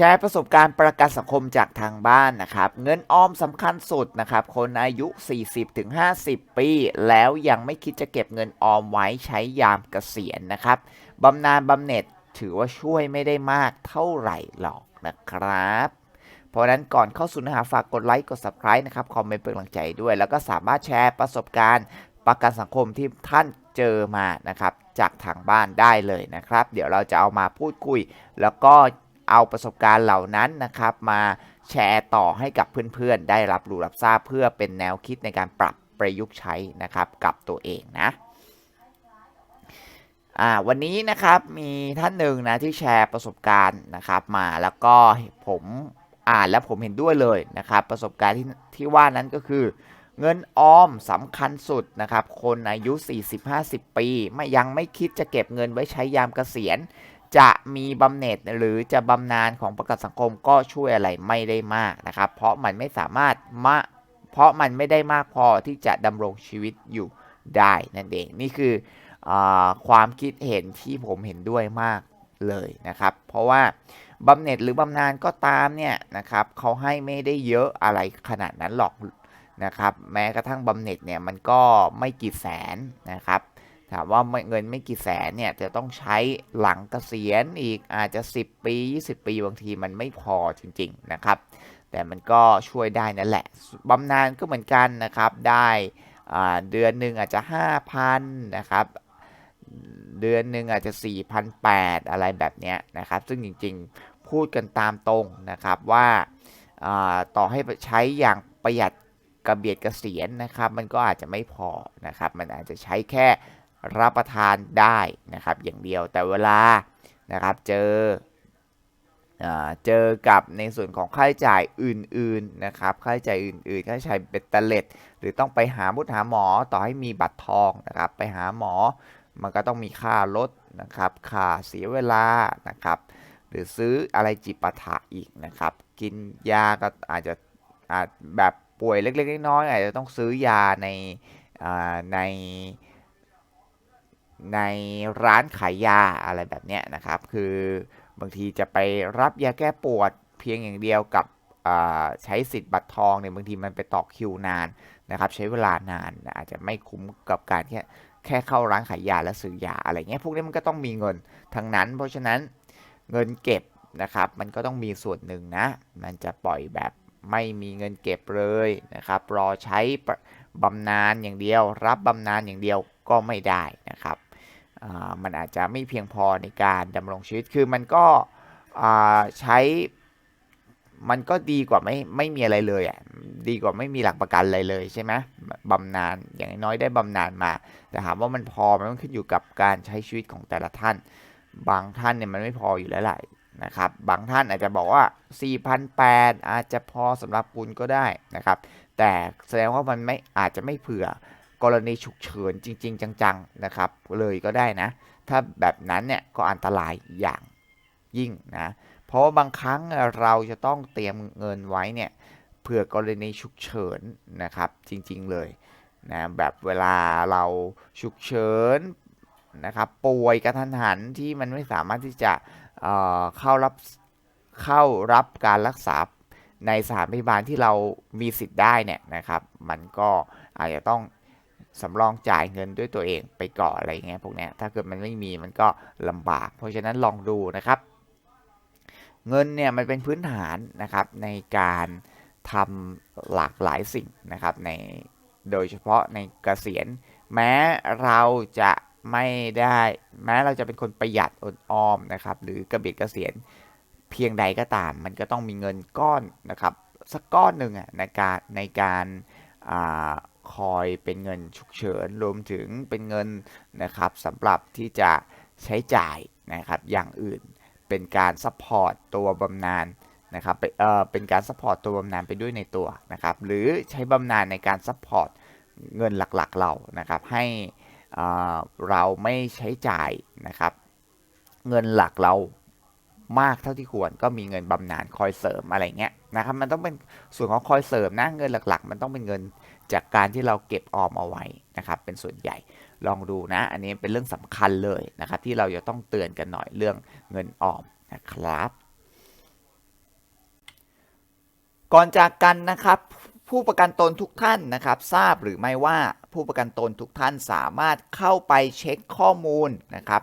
แชร์ประสบการณ์ประกันสังคมจากทางบ้านนะครับ เงินออมสำคัญสุดนะครับ คนอายุ 40-50 ปี แล้วยังไม่คิดจะเก็บเงินออมไว้ใช้ยามเกษียณนะครับบำนาญบำเหน็จถือว่าช่วยไม่ได้มากเท่าไหร่หรอกนะครับ เพราะฉะนั้นก่อนเข้าสู่เนื้อหาฝากกดไลค์กด subscribe นะครับ คอมเมนต์เป็นกำลังใจด้วย แล้วก็สามารถแชร์ประสบการณ์ประกันสังคมที่ท่านเจอมานะครับ จากทางบ้านได้เลยนะครับ เดี๋ยวเราจะเอามาพูดคุย แล้วก็ เอาประสบการณ์เหล่านั้นนะครับ มาแชร์ต่อให้กับเพื่อนๆ ได้รับรู้รับทราบเพื่อเป็นแนวคิดในการปรับประยุกต์ใช้นะครับกับตัวเองนะอ่าวันนี้นะครับมีท่านหนึ่งนะที่แชร์ประสบการณ์นะครับมาแล้วก็ผมอ่านแล้วผมเห็นด้วยเลยนะครับ ประสบการณ์ที่ที่ว่านั้นก็คือ เงินออมสำคัญสุดนะครับ คนอายุ 40-50 ปี ไม่ยังไม่คิดจะเก็บเงินไว้ใช้ยามเกษียณ จะมีบำเหน็จหรือจะบำนาญของประกันสังคมก็ช่วยอะไรไม่ได้มากนะครับ เพราะมันไม่สามารถมาเพราะมันไม่ได้มากพอที่จะดำรงชีวิตอยู่ได้นั่นเองนี่คืออความคิดเห็นที่ผมเห็นด้วยมากเลยนะครับ เพราะว่าบำเหน็จหรือบำนาญก็ตามเนี่ยนะครับเขาให้ไม่ได้เยอะอะไรขนาดนั้นหรอกนะครับ แม้กระทั่งบำเหน็จเนี่ยมันก็ไม่กี่แสนนะครับ ถามว่าเงินไม่กี่แสนเนี่ยจะต้องใช้หลังเกษียณอีกอาจจะ 10 ปี 20 ปีบางทีมันไม่พอจริง ๆ นะครับ แต่มันก็ช่วยได้นั่นแหละบำนาญก็เหมือนกันนะครับ ได้เดือนหนึ่งอาจจะ 5,000 นะครับ เดือนหนึ่งอาจจะ 4,800 อะไรแบบนี้นะครับ ซึ่งจริงๆพูดกันตามตรงนะครับว่าต่อให้ใช้อย่างประหยัดกระเบียดกระเสียนนะครับ มันก็อาจจะไม่พอนะครับ มันอาจจะใช้แค่ รับประทานได้นะครับ อย่างเดียวแต่เวลานะครับเจอเจอกับในส่วนของค่าใช้จ่ายอื่นๆนะครับค่าใช้จ่ายอื่นๆค่าใช้จ่ายเบ็ดเตล็ด หรือต้องไปหาบุตรหาหมอต่อให้มีบัตรทองนะครับไปหาหมอมันก็ต้องมีค่ารถนะครับค่าเสียเวลานะครับหรือซื้ออะไรจิปาถะอีกนะครับ กินยาก็อาจจะอาจแบบป่วยเล็กๆน้อยๆอาจจะต้องซื้อยาในใน ในร้านขายยาอะไรแบบนี้นะครับ คือบางทีจะไปรับยาแก้ปวดเพียงอย่างเดียวกับใช้สิทธิ์บัตรทองเนี่ยบางทีมันไปต่อคิวนานนะครับใช้เวลานานอาจจะไม่คุ้มกับการแค่แค่เข้าร้านขายยาและซื้อยาอะไรเงี้ยพวกนี้มันก็ต้องมีเงินทั้งนั้น เพราะฉะนั้นเงินเก็บนะครับมันก็ต้องมีส่วนหนึ่งนะ มันจะปล่อยแบบไม่มีเงินเก็บเลยนะครับรอใช้บำนาญอย่างเดียว รับบำนาญอย่างเดียวก็ไม่ได้น มันอาจจะไม่เพียงพอในการดำรงชีวิต คือมันก็ใช้ มันก็ดีกว่าไม่ไม่มีอะไรเลยอะ ดีกว่าไม่มีหลักประกันอะไรเลยใช่ไหมบำนาญ อย่างน้อยได้บำนาญมา แต่ถามว่ามันพอมันขึ้นอยู่กับการใช้ชีวิตของแต่ละท่าน บางท่านเนี่ยมันไม่พออยู่แล้วแหละนะครับ บางท่านอาจจะบอกว่า 4,800 อาจจะพอสำหรับคุณก็ได้นะครับ แต่แสดงว่ามันไม่อาจจะไม่เผื่อ กรณีฉุกเฉินจริง ๆ จังๆนะครับเลยก็ได้นะ ถ้าแบบนั้นเนี่ยก็อันตรายอย่างยิ่งนะเพราะว่าบางครั้งเราจะต้องเตรียมเงินไว้เนี่ยเผื่อกรณีฉุกเฉินนะครับจริงๆเลยนะแบบเวลาเราฉุกเฉินนะครับป่วยกระทันหันที่มันไม่สามารถที่จะเเข้ารับเข้ารับการรักษาในสถานพยาบาลที่เรามีสิทธิ์ได้เนี่ยนะครับ มันก็อาจจะต้อง สำรองจ่ายเงินด้วยตัวเองไปก่อนอะไรเงี้ยพวกนี้ถ้าเกิดมันไม่มีมันก็ลำบาก เพราะฉะนั้นลองดูนะครับ เงินเนี่ยมันเป็นพื้นฐานนะครับในการทำหลากหลายสิ่งนะครับในโดยเฉพาะในเกษียณ แม้เราจะไม่ได้ แม้เราจะเป็นคนประหยัดอดออมนะครับ หรือกระเบียดเกษียณเพียงใดก็ตาม มันก็ต้องมีเงินก้อนนะครับ สักก้อนหนึ่งในการในการ คอยเป็นเงินฉุกเฉินรวมถึงเป็นเงินนะครับสำหรับที่จะใช้จ่ายนะครับอย่างอื่นเป็นการซัพพอร์ตตัวบำนาญนะครับเออเป็นการซัพพอร์ตตัวบำนาญไปด้วยในตัวนะครับหรือใช้บำนาญในการซัพพอร์ตเงินหลักๆเรานะครับให้เราไม่ใช้จ่ายนะครับเงินหลักเรา มากเท่าที่ควร ก็มีเงินบำนาญคอยเสริมอะไรเงี้ยนะครับ มันต้องเป็นส่วนของคอยเสริมนะเงินหลักๆ มันต้องเป็นเงินจากการที่เราเก็บออมเอาไว้นะครับ เป็นส่วนใหญ่ลองดูนะ อันนี้เป็นเรื่องสำคัญเลยนะครับ ที่เราจะต้องเตือนกันหน่อยเรื่องเงินออมนะครับ ก่อนจากกันนะครับผู้ประกันตนทุกท่านนะครับ ทราบหรือไม่ว่าผู้ประกันตนทุกท่านสามารถเข้าไปเช็คข้อมูลนะครับ